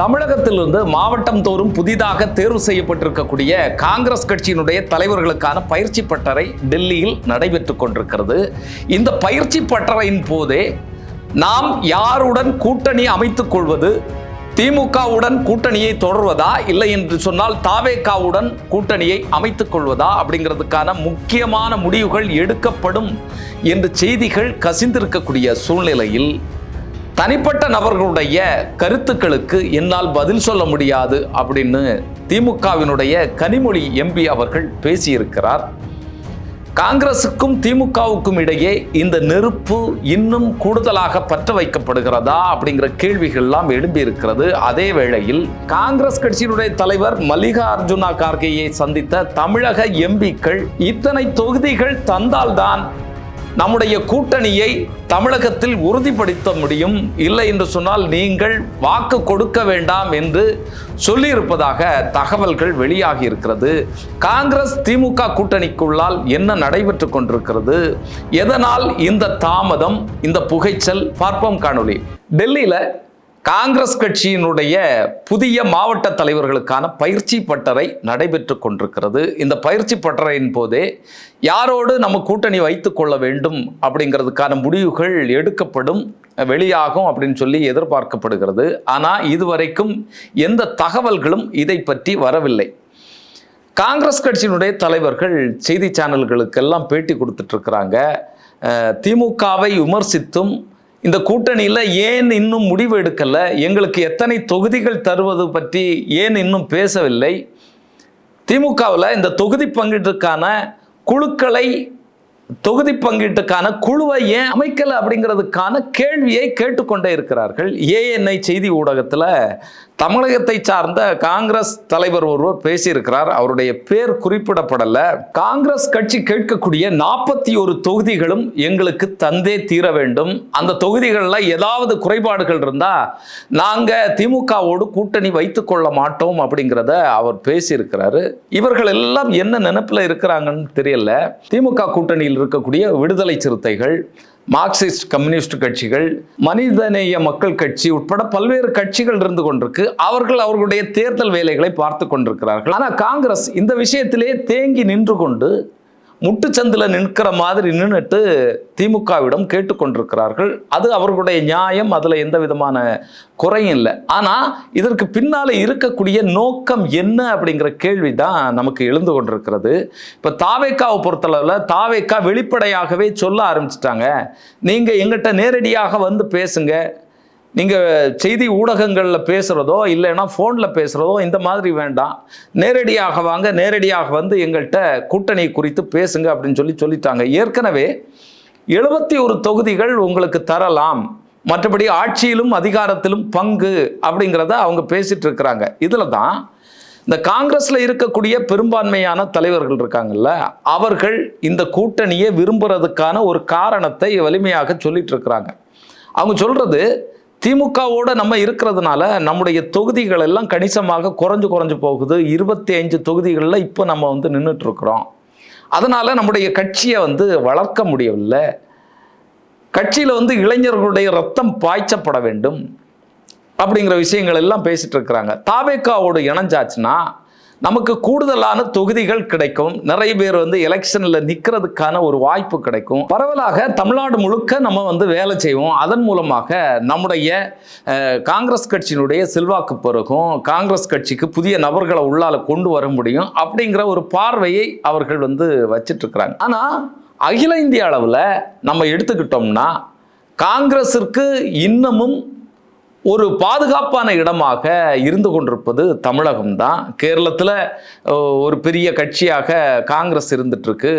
தமிழகத்திலிருந்து மாவட்டம் தோறும் புதிதாக தேர்வு செய்யப்பட்டிருக்கக்கூடிய காங்கிரஸ் கட்சியினுடைய தலைவர்களுக்கான பயிற்சி பட்டறை டெல்லியில் நடைபெற்றுக் கொண்டிருக்கிறது. இந்த பயிற்சி பட்டறையின் போதே நாம் யாருடன் கூட்டணி அமைத்துக் கொள்வது? திமுகவுடன் கூட்டணியை தொடர்வதா? இல்லை என்று சொன்னால் தாவேக்காவுடன் கூட்டணியை அமைத்துக் கொள்வதா? அப்படிங்கிறதுக்கான முக்கியமான முடிவுகள் எடுக்கப்படும் என்று செய்திகள் கசிந்திருக்கக்கூடிய சூழ்நிலையில் தனிப்பட்ட நபர்களுடைய கருத்துக்களுக்கு என்னால் பதில் சொல்ல முடியாது அப்படின்னு திமுகவினுடைய கனிமொழி எம்பி அவர்கள் பேசியிருக்கிறார். காங்கிரசுக்கும் திமுகவுக்கும் இடையே இந்த நெருப்பு இன்னும் கூடுதலாக பற்ற வைக்கப்படுகிறதா அப்படிங்கிற கேள்விகள்லாம் எழும்பியிருக்கிறது. அதே வேளையில் காங்கிரஸ் கட்சியினுடைய தலைவர் மல்லிகார்ஜுனா கார்கேயை சந்தித்த தமிழக எம்பிக்கள் இத்தனை தொகுதிகள் தந்தால்தான் நம்முடைய கூட்டணியை தமிழகத்தில் உறுதிப்படுத்த முடியும். இல்லை என்று சொன்னால் நீங்கள் வாக்கு கொடுக்க வேண்டாம் என்று சொல்லியிருப்பதாக தகவல்கள் வெளியாகி இருக்கிறது. காங்கிரஸ் திமுக கூட்டணிக்குள்ளால் என்ன நடைபெற்று கொண்டிருக்கிறது? எதனால் இந்த தாமதம் இந்த புகைச்சல்? பார்ப்போம் காணொலி டெல்லியில காங்கிரஸ் கட்சியினுடைய புதிய மாவட்ட தலைவர்களுக்கான பயிற்சி பட்டறை நடைபெற்று கொண்டிருக்கிறது. இந்த பயிற்சி பட்டறையின் போதே யாரோடு நம்ம கூட்டணி வைத்து கொள்ள வேண்டும் அப்படிங்கிறதுக்கான முடிவுகள் எடுக்கப்படும் வெளியாகும் அப்படின்னு சொல்லி எதிர்பார்க்கப்படுகிறது. ஆனால் இதுவரைக்கும் எந்த தகவல்களும் இதை பற்றி வரவில்லை. காங்கிரஸ் கட்சியினுடைய தலைவர்கள் செய்தி சேனல்களுக்கெல்லாம் பேட்டி கொடுத்துட்ருக்குறாங்க திமுகவை விமர்சித்தும் இந்த கூட்டணியில் ஏன் இன்னும் முடிவு எடுக்கலை எங்களுக்கு எத்தனை தொகுதிகள் தருவது பற்றி ஏன் இன்னும் பேசவில்லை? திமுகவில் இந்த தொகுதி பங்கீட்டுக்கான குழுக்களை தொகுதி பங்கீட்டுக்கான குழுவை ஏன் அமைக்கலை அப்படிங்கிறதுக்கான கேள்வியை கேட்டுக்கொண்டே இருக்கிறார்கள். ஏஎன்ஐ செய்தி ஊடகத்தில் தமிழகத்தை சார்ந்த காங்கிரஸ் தலைவர் ஒருவர் பேசியிருக்கிறார். அவருடைய பேர் குறிப்பிடப்படல. காங்கிரஸ் கட்சி கேட்கக்கூடிய நாற்பத்தி ஒரு தொகுதிகளும் எங்களுக்கு தந்தே தீர வேண்டும். அந்த தொகுதிகளில் ஏதாவது குறைபாடுகள் இருந்தா நாங்க திமுகவோடு கூட்டணி வைத்துக் கொள்ள மாட்டோம் அப்படிங்கிறத அவர் பேசியிருக்கிறாரு. இவர்கள் எல்லாம் என்ன நினைப்பில் இருக்கிறாங்கன்னு தெரியல. திமுக கூட்டணியில் இருக்கக்கூடிய விடுதலை சிறுத்தைகள் மார்க்சிஸ்ட் கம்யூனிஸ்ட் கட்சிகள் மனிதநேய மக்கள் கட்சி உட்பட பல்வேறு கட்சிகள் இருந்து கொண்டிருக்கு. அவர்கள் அவர்களுடைய தேர்தல் வேலைகளை பார்த்து கொண்டிருக்கிறார்கள். ஆனால் காங்கிரஸ் இந்த விஷயத்திலே தேங்கி நின்று கொண்டு முட்டுச்சந்தில் நிற்கிற மாதிரி நின்றுட்டு திமுகவிடம் கேட்டுக்கொண்டிருக்கிறார்கள். அது அவர்களுடைய நியாயம் அதில் எந்த விதமான குறையும் இல்லை. ஆனால் இதற்கு பின்னால் இருக்கக்கூடிய நோக்கம் என்ன அப்படிங்கிற கேள்வி தான் நமக்கு எழுந்து கொண்டிருக்கிறது. இப்போ தாவேக்காவை பொறுத்தளவில் தாவேக்கா வெளிப்படையாகவே சொல்ல ஆரம்பிச்சிட்டாங்க. நீங்கள் எங்கிட்ட நேரடியாக வந்து பேசுங்க. நீங்கள் செய்தி ஊடகங்களில் பேசுகிறதோ இல்லைன்னா ஃபோனில் பேசுகிறதோ இந்த மாதிரி வேண்டாம். நேரடியாக வாங்க நேரடியாக வந்து எங்கள்கிட்ட கூட்டணி குறித்து பேசுங்க அப்படின்னு சொல்லி சொல்லிட்டாங்க. ஏற்கனவே எழுபத்தி ஒரு தொகுதிகள் உங்களுக்கு தரலாம். மற்றபடி ஆட்சியிலும் அதிகாரத்திலும் பங்கு அப்படிங்கிறத அவங்க பேசிகிட்டு இருக்கிறாங்க. இதில் தான் இந்த காங்கிரஸில் இருக்கக்கூடிய பெரும்பான்மையான தலைவர்கள் இருக்காங்கல்ல அவர்கள் இந்த கூட்டணியை விரும்புறதுக்கான ஒரு காரணத்தை வலிமையாக சொல்லிட்டு இருக்கிறாங்க. அவங்க சொல்கிறது திமுகவோட நம்ம இருக்கிறதுனால நம்முடைய தொகுதிகள் எல்லாம் கணிசமாக குறைஞ்சு குறைஞ்சு போகுது. இருபத்தி அஞ்சு தொகுதிகளில் இப்போ நம்ம வந்து நின்றுட்டுருக்குறோம் அதனால் நம்முடைய கட்சியை வந்து வளர்க்க முடியவில்லை. கட்சியில் வந்து இளைஞர்களுடைய ரத்தம் பாய்ச்சப்பட வேண்டும். அப்படிங்கிற விஷயங்கள் எல்லாம் பேசிட்டு இருக்கிறாங்க தாவேக்காவோடு இணைஞ்சாச்சுன்னா நமக்கு கூடுதலான தொகுதிகள் கிடைக்கும். நிறைய பேர் வந்து எலெக்ஷனில் நிற்கிறதுக்கான ஒரு வாய்ப்பு கிடைக்கும். பரவலாக தமிழ்நாடு முழுக்க நம்ம வந்து வேலை செய்வோம். அதன் மூலமாக நம்முடைய காங்கிரஸ் கட்சியினுடைய செல்வாக்கு பிறகும் காங்கிரஸ் கட்சிக்கு புதிய நபர்களை உள்ளால் கொண்டு வர முடியும் அப்படிங்கிற ஒரு பார்வையை அவர்கள் வந்து வச்சிட்ருக்கிறாங்க. ஆனால் அகில இந்திய அளவில் நம்ம எடுத்துக்கிட்டோம்னா காங்கிரஸிற்கு இன்னமும் ஒரு பாதுகாப்பான இடமாக இருந்து கொண்டிருப்பது தமிழகம் தான் கேரளத்தில் ஒரு பெரிய கட்சியாக காங்கிரஸ் இருந்துட்டுருக்கு.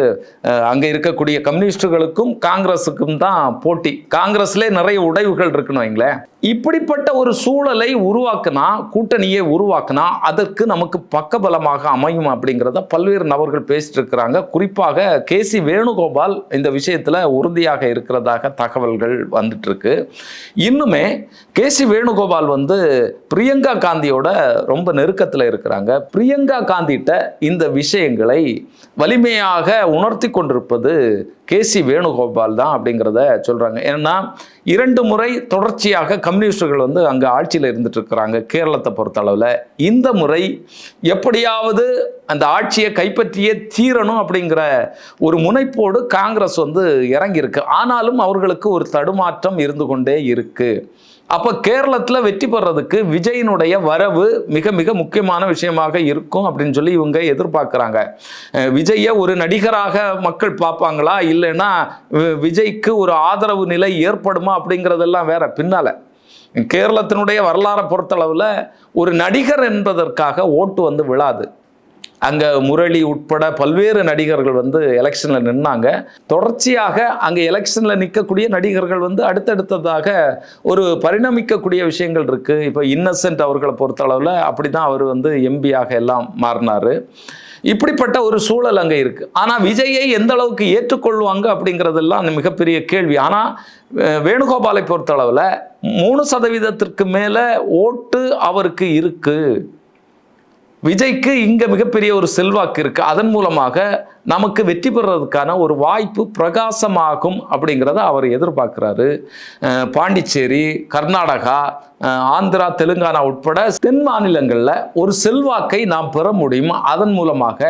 அங்கே இருக்கக்கூடிய கம்யூனிஸ்டுகளுக்கும் காங்கிரஸுக்கும் தான் போட்டி. காங்கிரஸ்லே நிறைய உடைவுகள் இருக்குன்னு வைங்களேன். இப்படிப்பட்ட ஒரு சூழலை உருவாக்குனா கூட்டணியை உருவாக்குனா அதற்கு நமக்கு பக்கபலமாக அமையும் அப்படிங்கிறத பல்வேறு நபர்கள் பேசிட்டு இருக்கிறாங்க குறிப்பாக கே சி வேணுகோபால் இந்த விஷயத்தில் உறுதியாக இருக்கிறதாக தகவல்கள் வந்துட்டு இருக்கு இன்னுமே கே சி வேணுகோபால் வந்து பிரியங்கா காந்தியோட ரொம்ப நெருக்கத்தில் இருக்கிறாங்க. பிரியங்கா காந்திட்ட இந்த விஷயங்களை வலிமையாக உணர்த்தி கொண்டிருப்பது கே சி வேணுகோபால் தான் அப்படிங்கிறத சொல்கிறாங்க ஏன்னா இரண்டு முறை தொடர்ச்சியாக கம்யூனிஸ்டுகள் வந்து அங்கே ஆட்சியில் இருந்துட்டு இருக்கிறாங்க கேரளத்தை பொறுத்தளவில். இந்த முறை எப்படியாவது அந்த ஆட்சியை கைப்பற்றியே தீரணும் அப்படிங்கிற ஒரு முனைப்போடு காங்கிரஸ் வந்து இறங்கியிருக்கு. ஆனாலும் அவர்களுக்கு ஒரு தடுமாற்றம் இருந்து கொண்டே இருக்குது அப்போ கேரளத்தில் வெற்றி பெறதுக்கு விஜயினுடைய வரவு மிக மிக முக்கியமான விஷயமாக இருக்கும் அப்படின்னு சொல்லி இவங்க எதிர்பார்க்குறாங்க. அஹ் விஜயை ஒரு நடிகராக மக்கள் பார்ப்பாங்களா? இல்லைன்னா வி- விஜய்க்கு ஒரு ஆதரவு நிலை ஏற்படுமா அப்படிங்கிறதெல்லாம் வேற பின்னால. கேரளத்தினுடைய வரலாறை பொறுத்தளவில் ஒரு நடிகர் என்பதற்காக ஓட்டு வந்து விழாது. அங்கே முரளி உட்பட பல்வேறு நடிகர்கள் வந்து எலெக்ஷனில் நின்னாங்க. தொடர்ச்சியாக அங்கே எலெக்ஷனில் நிற்கக்கூடிய நடிகர்கள் வந்து அடுத்தடுத்ததாக ஒரு பரிணமிக்கக்கூடிய விஷயங்கள் இருக்குது இப்போ இன்னசென்ட் அவர்களை பொறுத்தளவில் அப்படி தான் அவர் வந்து எம்பியாக எல்லாம் மாறினார். இப்படிப்பட்ட ஒரு சூழல் அங்கே இருக்கு. ஆனால் விஜயை எந்த அளவுக்கு ஏற்றுக்கொள்வாங்க அப்படிங்கிறதெல்லாம் அந்த மிகப்பெரிய கேள்வி. ஆனால் வேணுகோபாலை பொறுத்தளவில் மூணு சதவீதத்திற்கு மேலே ஓட்டு அவருக்கு இருக்குது விஜய்க்கு இங்கே மிகப்பெரிய ஒரு செல்வாக்கு இருக்குது அதன் மூலமாக நமக்கு வெற்றி பெறுறதுக்கான ஒரு வாய்ப்பு பிரகாசமாகும் அப்படிங்கிறத அவர் எதிர்பார்க்குறாரு. பாண்டிச்சேரி கர்நாடகா ஆந்திரா தெலுங்கானா உட்பட தென் மாநிலங்களில் ஒரு செல்வாக்கை நாம் பெற முடியும். அதன் மூலமாக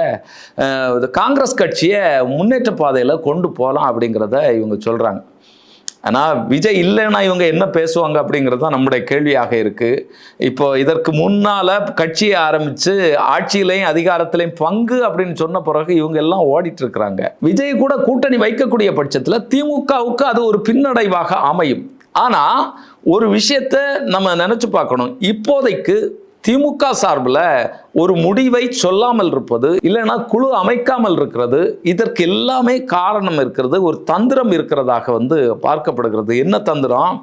இது காங்கிரஸ் கட்சியை முன்னேற்ற பாதையில் கொண்டு போகலாம் அப்படிங்கிறத இவங்க சொல்கிறாங்க ஆனால் விஜய் இல்லைன்னா இவங்க என்ன பேசுவாங்க அப்படிங்கிறது தான் நம்முடைய கேள்வியாக இருக்குது இப்போ இதற்கு முன்னால் கட்சியை ஆரம்பித்து ஆட்சியிலையும் அதிகாரத்திலையும் பங்கு அப்படின்னு சொன்ன பிறகு இவங்க எல்லாம் ஓடிட்டு இருக்கிறாங்க. விஜய் கூட கூட்டணி வைக்கக்கூடிய பட்சத்தில் திமுகவுக்கு அது ஒரு பின்னடைவாக அமையும். ஆனால் ஒரு விஷயத்தை நம்ம நினச்சி பார்க்கணும். இப்போதைக்கு திமுக சார்பில் ஒரு முடிவை சொல்லாமல் இருப்பது இல்லைன்னா குழு அமைக்காமல் இருக்கிறது இதற்கு எல்லாமே காரணம் இருக்கிறது ஒரு தந்திரம் இருக்கிறதாக வந்து பார்க்கப்படுகிறது. என்ன தந்திரம்?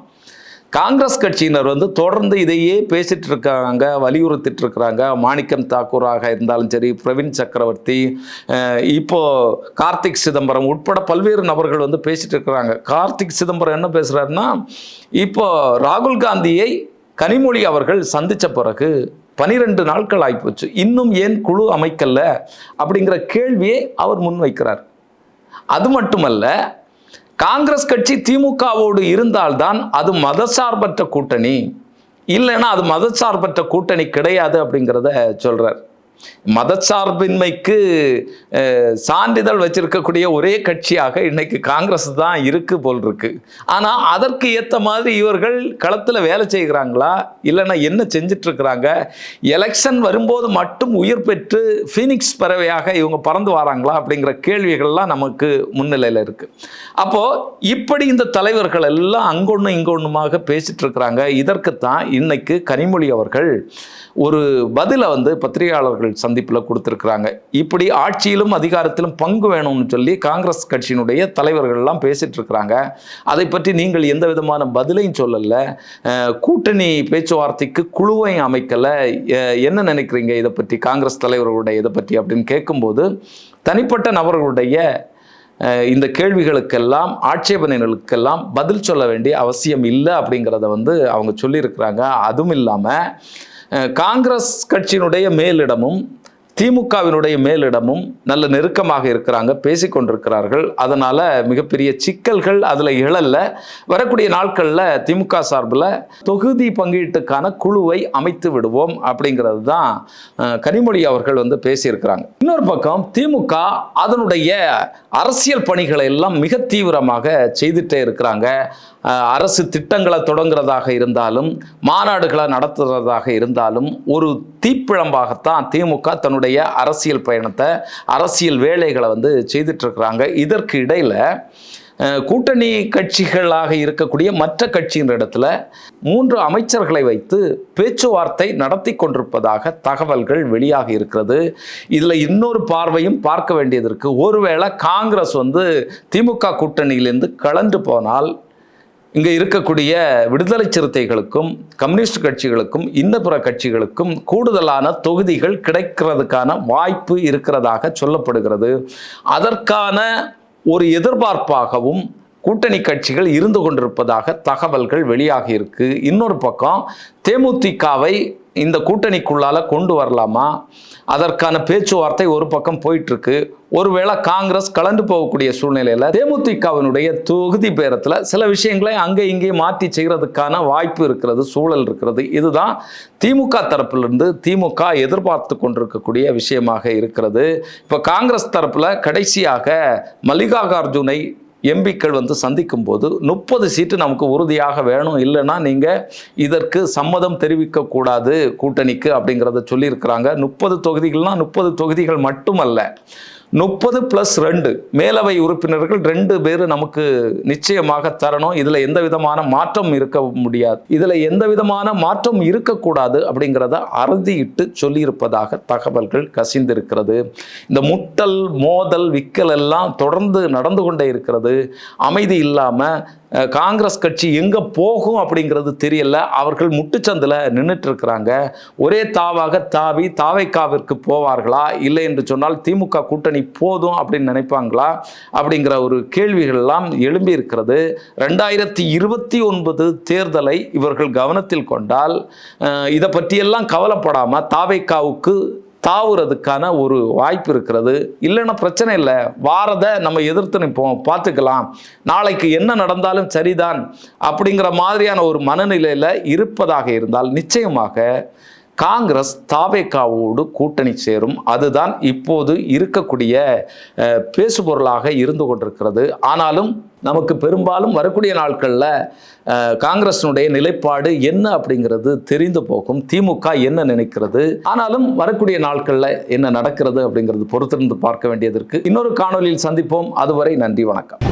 காங்கிரஸ் கட்சியினர் வந்து தொடர்ந்து இதையே பேசிட்டு இருக்காங்க வலியுறுத்திட்டு இருக்கிறாங்க. மாணிக்கம் தாக்கூராக இருந்தாலும் சரி பிரவீன் சக்கரவர்த்தி இப்போ கார்த்திக் சிதம்பரம் உட்பட பல்வேறு நபர்கள் வந்து பேசிட்டு இருக்கிறாங்க. கார்த்திக் சிதம்பரம் என்ன பேசுறாருன்னா இப்போ ராகுல் காந்தியை கனிமொழி அவர்கள் சந்தித்த பிறகு பனிரெண்டு நாட்கள் ஆகிப்போச்சு இன்னும் ஏன் குழு அமைக்கல அப்படிங்கிற கேள்வியை அவர் முன்வைக்கிறார். அது மட்டுமல்ல காங்கிரஸ் கட்சி திமுகவோடு இருந்தால்தான் அது மதசார்பற்ற கூட்டணி. இல்லைன்னா அது மதசார்பற்ற கூட்டணி கிடையாது அப்படிங்கிறத சொல்கிறார் மதச்சார்பின்மைக்கு சான்றிதழ் வச்சிருக்கக்கூடிய ஒரே கட்சியாக இன்னைக்கு காங்கிரஸ் தான் இருக்கு போல் இருக்கு. ஆனா அதற்கு ஏத்த மாதிரி இவர்கள் களத்துல வேலை செய்கிறாங்களா? இல்லைன்னா என்ன செஞ்சிட்டு இருக்கிறாங்க எலெக்ஷன் வரும்போது மட்டும் உயிர் பெற்று ஃபீனிக்ஸ் பறவையாக இவங்க பறந்து வராங்களா? அப்படிங்கிற கேள்விகள்லாம் நமக்கு முன்னிலையில் இருக்கு. அப்போ இப்படி இந்த தலைவர்கள் எல்லாம் அங்கொன்று இங்கொன்றுமாக பேசிட்டு இருக்கிறாங்க இதற்குத்தான் இன்னைக்கு கனிமொழி அவர்கள் ஒரு பதிலை வந்து பத்திரிகையாளர்கள் சந்திப்பில் கொடுத்துருக்குறாங்க. இப்படி ஆட்சியிலும் அதிகாரத்திலும் பங்கு வேணும்னு சொல்லி காங்கிரஸ் கட்சியினுடைய தலைவர்கள்லாம் பேசிகிட்டு இருக்கிறாங்க. அதை பற்றி நீங்கள் எந்த விதமான பதிலையும் சொல்லலை. கூட்டணி பேச்சுவார்த்தைக்கு குழுவை அமைக்கலை. என்ன நினைக்கிறீங்க இதை பற்றி? காங்கிரஸ் தலைவர்களுடைய இதை பற்றி அப்படின்னு கேட்கும்போது தனிப்பட்ட நபர்களுடைய இந்த கேள்விகளுக்கெல்லாம் ஆட்சேபனைகளுக்கெல்லாம் பதில் சொல்ல வேண்டிய அவசியம் இல்லை அப்படிங்கிறத வந்து அவங்க சொல்லியிருக்கிறாங்க. அதுவும் இல்லாமல் காங்கிரஸ் கட்சியினுடைய மேலிடமும் திமுகவினுடைய மேலிடமும் நல்ல நெருக்கமாக இருக்கிறாங்க பேசிக்கொண்டிருக்கிறார்கள் அதனால் மிகப்பெரிய சிக்கல்கள் அதில் இழல்ல. வரக்கூடிய நாட்களில் திமுக சார்பில் தொகுதி பங்கீட்டுக்கான குழுவை அமைத்து விடுவோம் அப்படிங்கிறது தான் கனிமொழி அவர்கள் வந்து பேசியிருக்கிறாங்க. இன்னொரு பக்கம் திமுக அதனுடைய அரசியல் பணிகளை எல்லாம் மிக தீவிரமாக செய்துட்டே இருக்கிறாங்க. அரசு திட்டங்களை தொடங்குறதாக இருந்தாலும் மாநாடுகளை நடத்துகிறதாக இருந்தாலும் ஒரு தீப்பிழம்பாகத்தான் திமுக தன்னுடைய அரசியல் பயணத்தை அரசியல் வேலைகளை வந்து செய்துட்ருக்குறாங்க இதற்கு இடையில் கூட்டணி கட்சிகளாக இருக்கக்கூடிய மற்ற கட்சியின் இடத்துல மூன்று அமைச்சர்களை வைத்து பேச்சுவார்த்தை நடத்தி கொண்டிருப்பதாக தகவல்கள் வெளியாக இருக்கிறது. இதில் இன்னொரு பார்வையும் பார்க்க வேண்டியது இருக்குது ஒருவேளை காங்கிரஸ் வந்து திமுக கூட்டணியிலிருந்து கலந்து போனால் இங்கே இருக்கக்கூடிய விடுதலை சிறுத்தைகளுக்கும் கம்யூனிஸ்ட் கட்சிகளுக்கும் இன்ன பிற கட்சிகளுக்கும் கூடுதலான தொகுதிகள் கிடைக்கிறதுக்கான வாய்ப்பு இருக்கிறதாக சொல்லப்படுகிறது. அதற்கான ஒரு எதிர்பார்ப்பாகவும் கூட்டணி கட்சிகள் இருந்து கொண்டிருப்பதாக தகவல்கள் வெளியாகி இருக்கு. இன்னொரு பக்கம் தேமுதிகவை இந்த கூட்டணிக்குள்ளால கொண்டு வரலாமா? அதற்கான பேச்சுவார்த்தை ஒரு பக்கம் போயிட்டு இருக்கு ஒருவேளை காங்கிரஸ் கலந்து போகக்கூடிய சூழ்நிலையில் தேமுதிகவினுடைய தொகுதி பேரத்தில் சில விஷயங்களை அங்கே இங்கே மாற்றி செய்கிறதுக்கான வாய்ப்பு இருக்கிறது சூழல் இருக்கிறது. இதுதான் திமுக தரப்பிலிருந்து திமுக எதிர்பார்த்து கொண்டிருக்கக்கூடிய விஷயமாக இருக்கிறது. இப்போ காங்கிரஸ் தரப்பில் கடைசியாக மல்லிகார்ஜுனை எம்பிக்கள் வந்து சந்திக்கும் போது முப்பது சீட்டு நமக்கு உறுதியாக வேணும். இல்லைன்னா நீங்கள் இதற்கு சம்மதம் தெரிவிக்கக்கூடாது கூட்டணிக்கு அப்படிங்கிறத சொல்லியிருக்கிறாங்க. முப்பது தொகுதிகள்னால் முப்பது தொகுதிகள் மட்டுமல்ல. முப்பது ப்ளஸ் ரெண்டு. மேலவை உறுப்பினர்கள் ரெண்டு பேர் நமக்கு நிச்சயமாக தரணும். இதில் எந்த விதமான மாற்றம் இருக்க முடியாது. இதில் எந்த விதமான மாற்றம் இருக்கக்கூடாது அப்படிங்கிறத அறுதியிட்டு சொல்லியிருப்பதாக தகவல்கள் கசிந்திருக்கிறது. இந்த முட்டல் மோதல் விக்கல் எல்லாம் தொடர்ந்து நடந்து கொண்டே இருக்கிறது. அமைதி இல்லாமல் காங்கிரஸ் கட்சி எங்கே போகும் அப்படிங்கிறது தெரியல. அவர்கள் முட்டுச்சந்தில் நின்றுட்டு இருக்கிறாங்க ஒரே தாவாக தாவி தாவைக்காவிற்கு போவார்களா? இல்லை என்று சொன்னால் திமுக கூட்டணி போதும் அப்படின்னு நினைப்பாங்களா? அப்படிங்கிற ஒரு கேள்விகள்லாம் எழும்பியிருக்கிறது. எழும்பி இருக்கிறது ரெண்டாயிரத்தி இருபத்தி ஒன்பது தேர்தலை இவர்கள் கவனத்தில் கொண்டால் இதை பற்றியெல்லாம் கவலைப்படாமல் தாவைக்காவுக்கு தாவுறதுக்கான ஒரு வாய்ப்பு இருக்கிறது. இல்லைன்னா பிரச்சனை இல்லை. வாரதை நம்ம எதிர்த்து நிற்போம். பார்த்துக்கலாம். நாளைக்கு என்ன நடந்தாலும் சரிதான் அப்படிங்கிற மாதிரியான ஒரு மனநிலையில் இருப்பதாக இருந்தால் நிச்சயமாக காங்கிரஸ் தாவேக்காவோடு கூட்டணி சேரும். அதுதான் இப்போது இருக்கக்கூடிய பேசுபொருளாக இருந்து கொண்டிருக்கிறது. ஆனாலும் நமக்கு பெரும்பாலும் வரக்கூடிய நாட்களில் காங்கிரஸினுடைய நிலைப்பாடு என்ன அப்படிங்கிறது தெரிந்து போகும். திமுக என்ன நினைக்கிறது? ஆனாலும் வரக்கூடிய நாட்களில் என்ன நடக்கிறது அப்படிங்கிறது பொறுத்திருந்து பார்க்க வேண்டியதற்கு இன்னொரு காணொலியில் சந்திப்போம். அதுவரை நன்றி வணக்கம்.